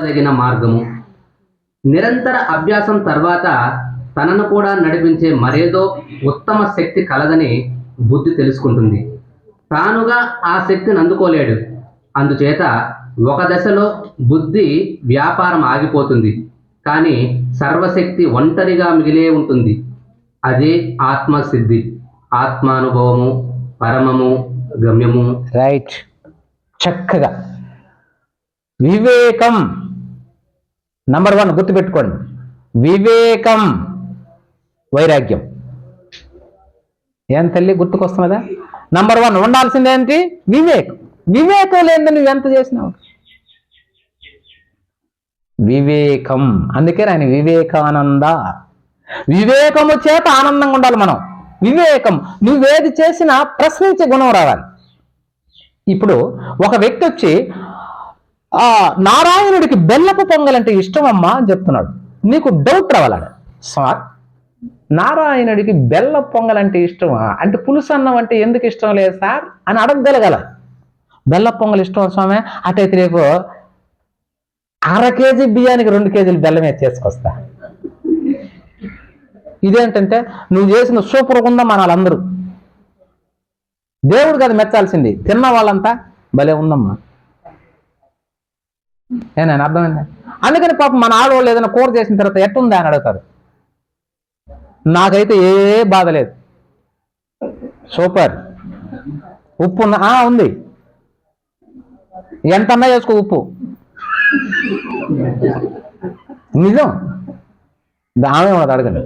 తగిన మార్గము. నిరంతర అభ్యాసం తర్వాత తనను కూడా నడిపించే మరేదో ఉత్తమ శక్తి కలదని బుద్ధి తెలుసుకుంటుంది. తానుగా ఆ శక్తిని అందుకోలేడు. అందుచేత ఒక దశలో బుద్ధి వ్యాపారం ఆగిపోతుంది. కానీ సర్వశక్తి ఒంటరిగా మిగిలే ఉంటుంది. అదే ఆత్మసిద్ధి. ఆత్మానుభవము పరమము గమ్యము. రైట్ చక్కగా. వివేకం. నంబర్ వన్ గుర్తుపెట్టుకోండి. వివేకం వైరాగ్యం. ఏం తల్లి గుర్తుకొస్తున్నదా? నంబర్ వన్ ఉండాల్సిందేంటి వివేకం. వివేకం లేని నువ్వు ఎంత చేసినావు? వివేకం. అందుకే ఆయన వివేకానంద. వివేకము చేత ఆనందంగా ఉండాలి మనం. వివేకం. నువ్వేది చేసినా ప్రశ్నించే గుణం రావాలి. ఇప్పుడు ఒక వ్యక్తి వచ్చి ఆ నారాయణుడికి బెల్లపు పొంగలంటే ఇష్టం అమ్మా అని చెప్తున్నాడు. నీకు డౌట్ రావాలని సార్ నారాయణుడికి బెల్ల పొంగలంటే ఇష్టమా? అంటే పులుసు అన్నం అంటే ఎందుకు ఇష్టం లేదు సార్ అని అడగగలగల. బెల్ల పొంగల్ ఇష్టం స్వామి అటైతే రేపు అర కేజీ బియ్యానికి రెండు కేజీలు బెల్లం చేసుకొస్తా. ఇదేంటంటే నువ్వు చేసిన సూపర్ ఉందా మన వాళ్ళందరూ దేవుడు కదా మెచ్చాల్సింది. తిన్న వాళ్ళంతా భలే ఉందమ్మా. ఏనా అర్థమైంది? అందుకని పాపం మన ఆడవాళ్ళు ఏదైనా కూర చేసిన తర్వాత ఎట్టుందా అని అడుగుతారు. నాకైతే ఏ బాధ లేదు. సూపర్. ఉప్పు ఉందా ఉంది. ఎంత అన్నా చేసుకో ఉప్పు. నిజం. దామే ఉండదు అడగండి.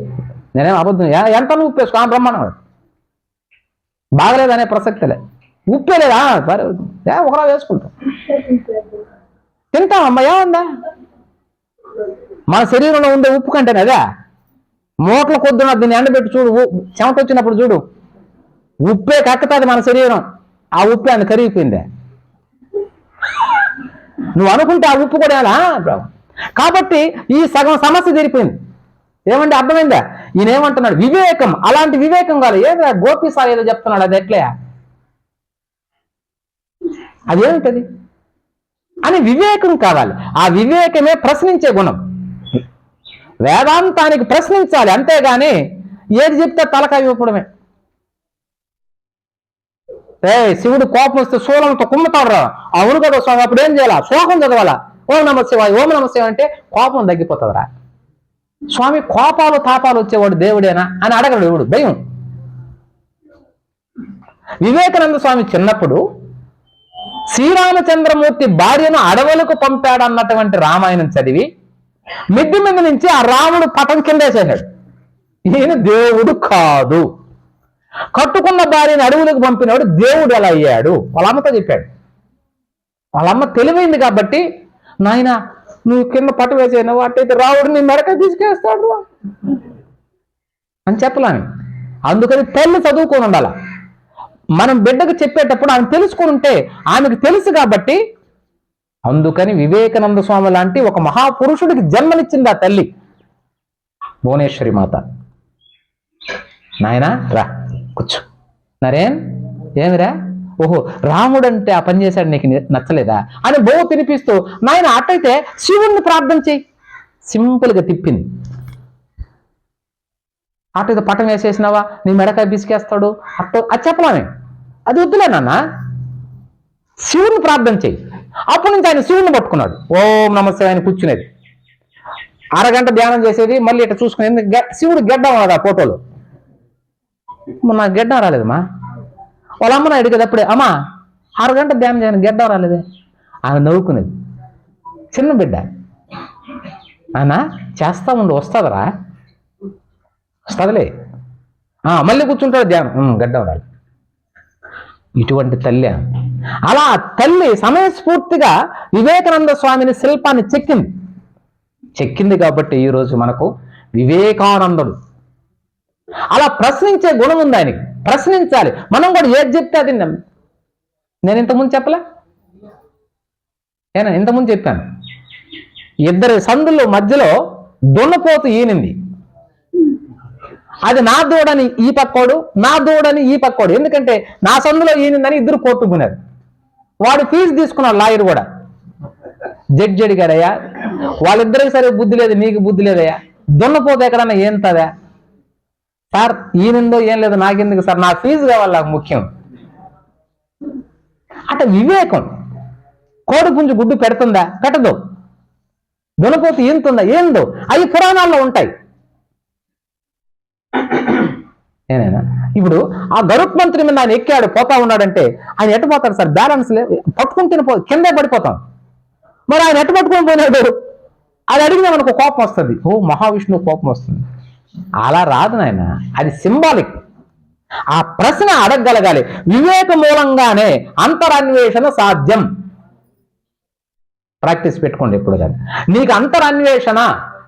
నేనేం అబద్ధం ఎంత ఉప్పు వేసుకో ఆ బ్రహ్మాండం. బాగలేదనే ప్రసక్తిలే ఉప్పే లేదా? సరే ఏ ఒకరా వేసుకుంటాం. తింటాం అమ్మ ఏముందా మన శరీరంలో ఉండే ఉప్పు కంటేనే అదే మూట్ల కొద్దున దీన్ని ఎండబెట్టి చూడు చెమట వచ్చినప్పుడు చూడు ఉప్పే కక్కుతుంది మన శరీరం ఆ ఉప్పే అంత కరిగిపోయిందే నువ్వు అనుకుంటే ఆ ఉప్పు కూడా ఎలా కాబట్టి ఈ సగం సమస్య తీరిపోయింది ఏమంటే అర్థమైందా ఈయన ఏమంటున్నాడు వివేకం అలాంటి వివేకం కాదు. ఏదో గోపి సార్ ఏదో చెప్తున్నాడు? అది ఎట్లే అదేమిటది అని వివేకం కావాలి. ఆ వివేకమే ప్రశ్నించే గుణం. వేదాంతానికి ప్రశ్నించాలి అంతేగాని ఏది చెప్తే తలకాయ ఇవ్వడమే ఏ శివుడు కోపం వస్తే శూలంతో కుమ్ముతాడు రా అవును కదా స్వామి అప్పుడు ఏం చేయాలా? శ్లోకం చదవాలా? ఓం నమ శివాయ ఓం నమ అంటే కోపం తగ్గిపోతుందిరా. స్వామి కోపాలు తాపాలు వచ్చేవాడు దేవుడేనా అని అడగడు దేవుడు భయం. వివేకానంద స్వామి చిన్నప్పుడు శ్రీరామచంద్రమూర్తి భార్యను అడవులకు పంపాడన్నటువంటి రామాయణం చదివి మిద్ది మీద నుంచి ఆ రాముడు పటం కిందేసేశాడు ఈయన దేవుడు కాదు. కట్టుకున్న భార్యను అడవులకు పంపినవాడు దేవుడు ఎలా అయ్యాడు. వాళ్ళమ్మతో చెప్పాడు. వాళ్ళమ్మ తెలివైంది కాబట్టి నాయన నువ్వు కింద పట్టు వేసేనా వాటైతే రావుడు నీ మెడక తీసుకేస్తాడు అని చెప్పలేను అందుకని తల్లి చదువుకొని ఉండాల? మనం బిడ్డకు చెప్పేటప్పుడు ఆమె తెలుసుకొని ఉంటే ఆమెకు తెలుసు కాబట్టి అందుకని వివేకానంద స్వామి లాంటి ఒక మహాపురుషుడికి జన్మనిచ్చింది ఆ తల్లి. భువనేశ్వరి మాత. నాయనా రా కూర్చో. నరేన్ ఏమిరా? ఓహో రాముడు అంటే ఆ పని చేశాడు నీకు నచ్చలేదా? అని బో తినిపిస్తూ నాయన అట్టయితే శివుణ్ణి ప్రార్థన చెయ్యి. సింపుల్గా తిప్పింది. అట్టయితే పట్టం వేసేసినావా? నీ మెడకాయ బిసికేస్తాడు? అట్ట అది చెప్పలేమే. అది వద్దులే నాన్న. శివుని ప్రార్థన చెయ్యి అప్పటి నుంచి ఆయన శివుని పట్టుకున్నాడు. ఓం నమస్తే ఆయన కూర్చునేది. అరగంట ధ్యానం చేసేది మళ్ళీ ఇట్లా చూసుకునేది గె- శివుడు గెడ్డ ఉన్నాడు ఆ ఫోటోలో. నాకు గెడ్డం రాలేదమ్మా. వాళ్ళ అమ్మని అడిగేటప్పుడే అమ్మా అరగంట ధ్యానం చేయను గెడ్డం రాలేదే. ఆమె నవ్వుకునేది. చిన్న బిడ్డ. ఆయన చేస్తా ఉండు వస్తుందరా? వస్తుందిలే. మళ్ళీ కూర్చుంటాడు ధ్యానం. గడ్డ గడ్డం రాలి. ఇటువంటి తల్లి. అలా తల్లి సమయస్ఫూర్తిగా వివేకానంద స్వామిని శిల్పాన్ని చెక్కింది చెక్కింది కాబట్టి ఈరోజు మనకు వివేకానందుడు. అలా ప్రశ్నించే గుణం ఉంది ఆయనకి. ప్రశ్నించాలి. మనం కూడా ఏది చెప్తే అది నేను ఇంతకుముందు చెప్పలే? నేను ఇంతకుముందు చెప్పాను. ఇద్దరు సందుల మధ్యలో దున్నపోతు ఈనింది. అది నా దూడని ఈ పక్కోడు నా దూడని ఈ పక్కోడు. ఎందుకంటే నా సందులో ఈనిందని ఇద్దరు కోర్టుకున్నారు వాడు ఫీజు తీసుకున్నాడు లాయర్ కూడా. జడ్జి అడిగాడయ్యా వాళ్ళిద్దరికి సరే బుద్ధి లేదు నీకు బుద్ధి లేదయ్యా. దున్నపోతే ఎక్కడన్నా ఏం తదా? సార్ ఈయనందో ఏం లేదు నాకెందుకు సార్? నా ఫీజు కావాలి నాకు ముఖ్యం. అట వివేకం. కోడి పుంజు గుడ్డు పెడుతుందా? పెట్టదు. దునపోతే ఏంతుందా? ఏందో? అవి పురాణాల్లో ఉంటాయి. ఏనైనా? ఇప్పుడు ఆ గరుక్ మంత్రి మీద ఆయన ఎక్కాడు పోతా ఉన్నాడంటే ఆయన ఎటు పోతాడు సార్? బ్యాలెన్స్ లే పట్టుకుంటేనే పో కిందే పడిపోతాం. మరి ఆయన ఎటు పట్టుకొని పోయినాడు? అది అడిగినా మనకు కోపం వస్తుంది. ఓ మహావిష్ణువు కోపం వస్తుంది. అలా రాదు నాయన అది సింబాలిక్ ఆ ప్రశ్న అడగగలగాలి. వివేక మూలంగానే అంతరన్వేషణ సాధ్యం. ప్రాక్టీస్ పెట్టుకోండి ఎప్పుడు కానీ. నీకు అంతరన్వేషణ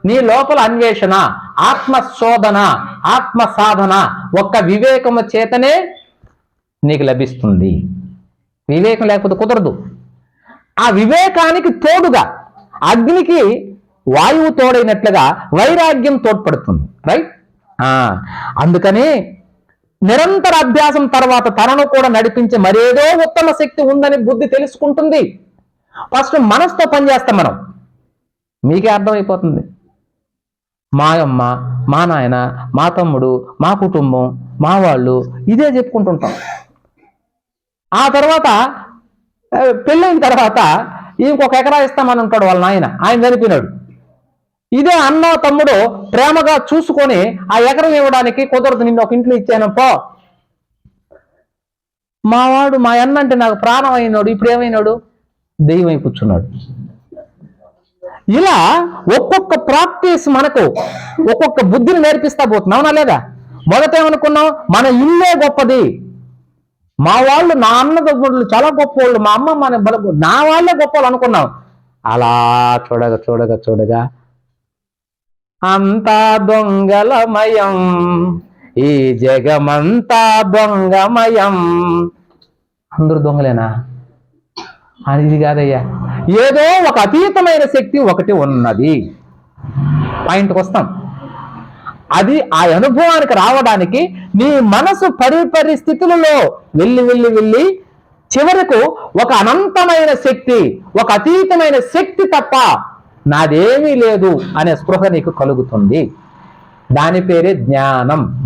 నీ లోపల అన్వేషణ ఆత్మ శోధన ఆత్మ సాధన ఒక్క వివేకము చేతనే నీకు లభిస్తుంది. వివేకం లేకపోతే కుదరదు. ఆ వివేకానికి తోడుగా అగ్నికి వాయువు తోడైనట్లుగా వైరాగ్యం తోడ్పడుతుంది రైట్ అందుకని నిరంతర అభ్యాసం తర్వాత తనను కూడా నడిపించే మరేదో ఉత్తమ శక్తి ఉందని బుద్ధి తెలుసుకుంటుంది. ఫస్ట్ మనసుతో పనిచేస్తాం మనం. మీకే అర్థమైపోతుంది. మా అమ్మ మా నాయన మా తమ్ముడు మా కుటుంబం మా వాళ్ళు ఇదే చెప్పుకుంటుంటాం. ఆ తర్వాత పెళ్ళైన తర్వాత ఇంకొక ఎకరా ఇస్తామని ఉంటాడు వాళ్ళ నాయన ఆయన చనిపోయినాడు. ఇదే అన్న తమ్ముడు ప్రేమగా చూసుకొని ఆ ఎకరం ఇవ్వడానికి కుదరదు నిన్ను ఒక ఇంట్లో ఇచ్చాను పో. మావాడు మా అన్న అంటే నాకు ప్రాణం అయినాడు ఇప్పుడు ఏమైనాడు? దెయ్యం అయి కూర్చున్నాడు. ఇలా ఒక్కొక్క ప్రాక్టీస్ మనకు ఒక్కొక్క బుద్ధిని నేర్పిస్తా పోతున్నాం. అవునా లేదా? మొదట ఏమనుకున్నాం? మన ఇల్లే గొప్పది. మా వాళ్ళు నా అన్నదమ్ముళ్ళు చాలా గొప్ప వాళ్ళు మా అమ్మ మన బల నా వాళ్ళే గొప్ప వాళ్ళు అనుకున్నాం. అలా చూడగా చూడగా చూడగా అంతా దొంగలమయం. ఈ జగమంతా దొంగమయం. అందరూ దొంగలేనా? అని ఇది కాదయ్యా. ఏదో ఒక అతీతమైన శక్తి ఒకటి ఉన్నది. పాయింట్కి వస్తాం. అది ఆ అనుభవానికి రావడానికి నీ మనసు పరిపరి స్థితులలో వెళ్ళి వెళ్ళి వెళ్ళి చివరకు ఒక అనంతమైన శక్తి ఒక అతీతమైన శక్తి తప్ప నాదేమీ లేదు అనే స్పృహ నీకు కలుగుతుంది. దాని పేరే జ్ఞానం.